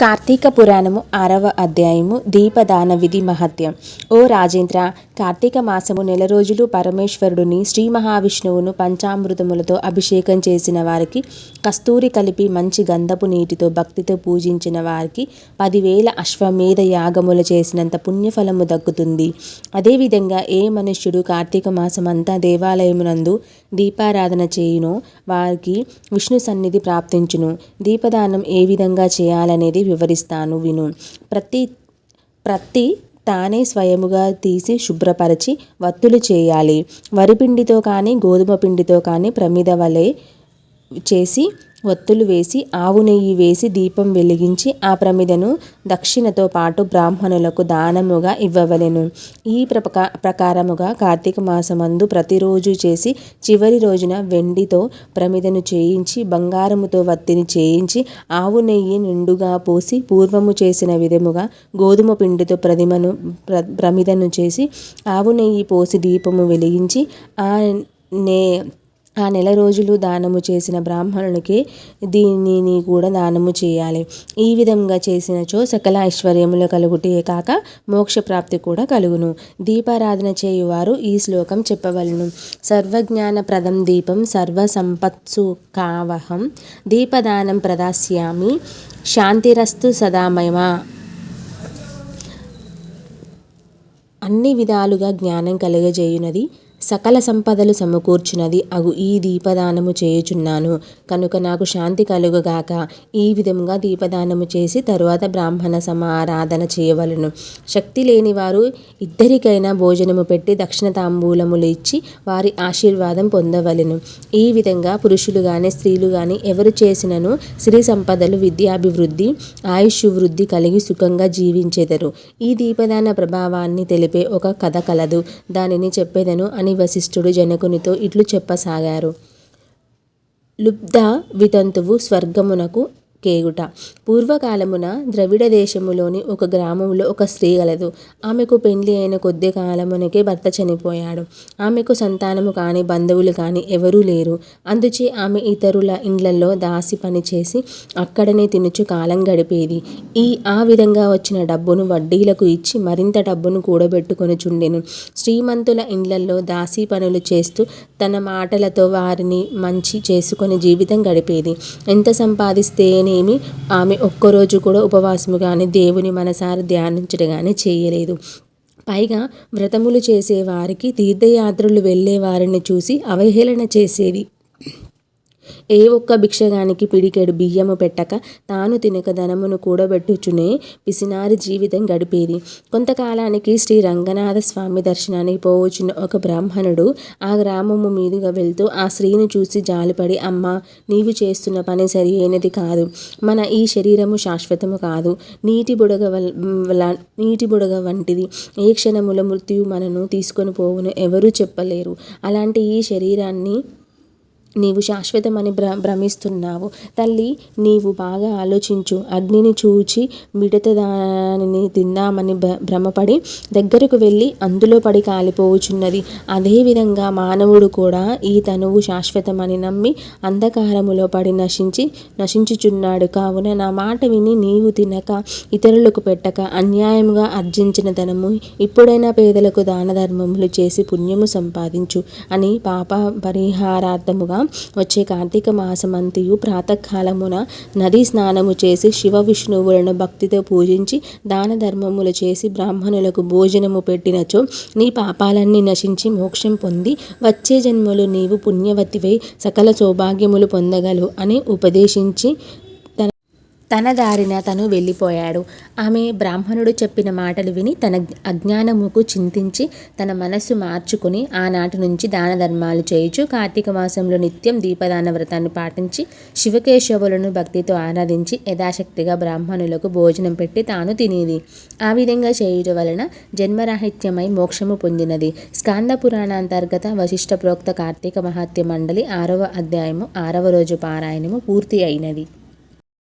కార్తీక పురాణము ఆరవ అధ్యాయము దీపదాన విధి మహత్యం. ఓ రాజేంద్ర కార్తీక మాసము నెల రోజులు పరమేశ్వరుడిని శ్రీ మహావిష్ణువును పంచామృతములతో అభిషేకం చేసిన వారికి కస్తూరి కలిపి మంచి గంధపు నీటితో భక్తితో పూజించిన వారికి పదివేల అశ్వమేధ యాగములు చేసినంత పుణ్యఫలము దక్కుతుంది. అదేవిధంగా ఏ మనుష్యుడు కార్తీక మాసమంతా దేవాలయమునందు దీపారాధన చేయునో వారికి విష్ణు సన్నిధి ప్రాప్తించును. దీపదానం ఏ విధంగా చేయాలనేది వివరిస్తాను విను. ప్రతి ప్రతి తానే స్వయముగా తీసి శుభ్రపరిచి వత్తులు చేయాలి. వరిపిండితో కానీ గోధుమ పిండితో కానీ ప్రమిద వలె చేసి ఒత్తులు వేసి ఆవు నెయ్యి వేసి దీపం వెలిగించి ఆ ప్రమిదను దక్షిణతో పాటు బ్రాహ్మణులకు దానముగా ఇవ్వవలెను. ఈ ప్రకా ప్రకారముగా కార్తీక మాసమందు ప్రతిరోజు చేసి చివరి రోజున వెండితో ప్రమిదను చేయించి బంగారముతో వత్తిని చేయించి ఆవు నెయ్యి నిండుగా పోసి పూర్వము చేసిన విధముగా గోధుమ పిండితో ప్రతిమను ప్ర ప్రమిదను చేసి ఆవు నెయ్యి పోసి దీపము వెలిగించి ఆ నే ఆ నెల రోజులు దానము చేసిన బ్రాహ్మణునికి దీనిని కూడా దానము చేయాలి. ఈ విధంగా చేసినచో సకల ఐశ్వర్యములు కలుగుటే కాక మోక్షప్రాప్తి కూడా కలుగును. దీపారాధన చేయువారు ఈ శ్లోకం చెప్పవలను. సర్వజ్ఞాన ప్రదం దీపం సర్వ సంపత్సు కావహం. దీపదానం ప్రదాస్యామి. శాంతిరస్తు సదామయమా అన్ని విధాలుగా జ్ఞానం కలుగజేయునది. సకల సంపదలు సమకూర్చునది. అగు ఈ దీపదానము చేయుచున్నాను. కనుక నాకు శాంతి కలుగుగాక ఈ విధముగా దీపదానము చేసి తరువాత బ్రాహ్మణ సమారాధన చేయవలను. శక్తి లేని వారు ఇద్దరికైనా భోజనము పెట్టి దక్షిణ తాంబూలములు ఇచ్చి వారి ఆశీర్వాదం పొందవలెను. ఈ విధంగా పురుషులు కానీ స్త్రీలు కానీ ఎవరు చేసినను సిరి సంపదలు విద్యాభివృద్ధి ఆయుష్ వృద్ధి కలిగి సుఖంగా జీవించెదరు. ఈ దీపదాన ప్రభావాన్ని తెలిపే ఒక కథ కలదు. దానిని చెప్పేదను అని వశిష్ఠుడు జనకునితో ఇట్లు చెప్పసాగారు. లుబ్ధ వితంతువు స్వర్గమునకు కేగుట. పూర్వకాలమున ద్రవిడ దేశములోని ఒక గ్రామంలో ఒక స్త్రీ గలదు. ఆమెకు పెండ్లి అయిన కొద్ది కాలమునకే భర్త చనిపోయాడు. ఆమెకు సంతానము కానీ బంధువులు కానీ ఎవరూ లేరు. అందుచే ఆమె ఇతరుల ఇండ్లలో దాసి పనిచేసి అక్కడనే తినుచు కాలం గడిపేది. ఈ ఆ విధంగా వచ్చిన డబ్బును వడ్డీలకు ఇచ్చి మరింత డబ్బును కూడబెట్టుకొని చుండెను శ్రీమంతుల ఇండ్లలో దాసి పనులు చేస్తూ తన మాటలతో వారిని మంచి చేసుకొని జీవితం గడిపేది. ఎంత సంపాదిస్తేనేమి ఆమె ఒక్కరోజు కూడా ఉపవాసము కానీ దేవుని మనసారి ధ్యానించడం కానీ చేయలేదు. పైగా వ్రతములు చేసేవారికి తీర్థయాత్రలు వెళ్ళే వారిని చూసి అవహేళన చేసేది. ఏ ఒక్క భిక్షగానికి పిడికెడు బియ్యము పెట్టక తాను తినక ధనమును కూడబెట్టుచునే పిసినారి జీవితం గడిపేది. కొంతకాలానికి శ్రీ రంగనాథ స్వామి దర్శనానికి పోవచ్చిన ఒక బ్రాహ్మణుడు ఆ గ్రామము మీదుగా వెళ్తూ ఆ స్త్రీని చూసి జాలిపడి అమ్మ నీవు చేస్తున్న పని సరి అయినది కాదు. మన ఈ శరీరము శాశ్వతము కాదు. నీటి బుడగ వల్ల నీటి బుడగ వంటిది. ఏ క్షణముల మృత్యు మనను తీసుకొని పోవును ఎవరూ చెప్పలేరు. అలాంటి ఈ శరీరాన్ని నీవు శాశ్వతమని భ్ర భ్రమిస్తున్నావు. తల్లి నీవు బాగా ఆలోచించు. అగ్నిని చూచి మిడత దానిని తిందామని భ్రమపడి దగ్గరకు వెళ్ళి అందులో పడి కాలిపోవుచున్నది. అదేవిధంగా మానవుడు కూడా ఈ తనువు శాశ్వతమని నమ్మి అంధకారములో పడి నశించి నశించుచున్నాడు. కావున నా మాట విని నీవు తినక ఇతరులకు పెట్టక అన్యాయముగా ఆర్జించిన ధనము ఇప్పుడైనా పేదలకు దాన ధర్మములు చేసి పుణ్యము సంపాదించు అని పాప పరిహారార్థముగా వచ్చే కార్తీక మాసమంతియు ప్రాతకాలమున నదీ స్నానము చేసి శివ విష్ణువులను భక్తితో పూజించి దాన ధర్మములు చేసి బ్రాహ్మణులకు భోజనము పెట్టినచో నీ పాపాలన్నీ నశించి మోక్షం పొంది వచ్చే జన్మలు నీవు పుణ్యవతివై సకల సౌభాగ్యములు పొందగలవు అని ఉపదేశించి తన దారిన తను వెళ్ళిపోయాడు. ఆమె బ్రాహ్మణుడు చెప్పిన మాటలు విని తన అజ్ఞానముకు చింతించి తన మనస్సు మార్చుకుని ఆనాటి నుంచి దాన ధర్మాలు చేయుచు కార్తీక మాసంలో నిత్యం దీపదాన వ్రతాన్ని పాటించి శివకేశవులను భక్తితో ఆరాధించి యథాశక్తిగా బ్రాహ్మణులకు భోజనం పెట్టి తాను తినేది. ఆ విధంగా చేయుట వలన జన్మరాహిత్యమై మోక్షము పొందినది. స్కాంద పురాణాంతర్గత వశిష్ఠ ప్రోక్త కార్తీక మహాత్య మండలి ఆరవ అధ్యాయము ఆరవ రోజు పారాయణము పూర్తి అయినది.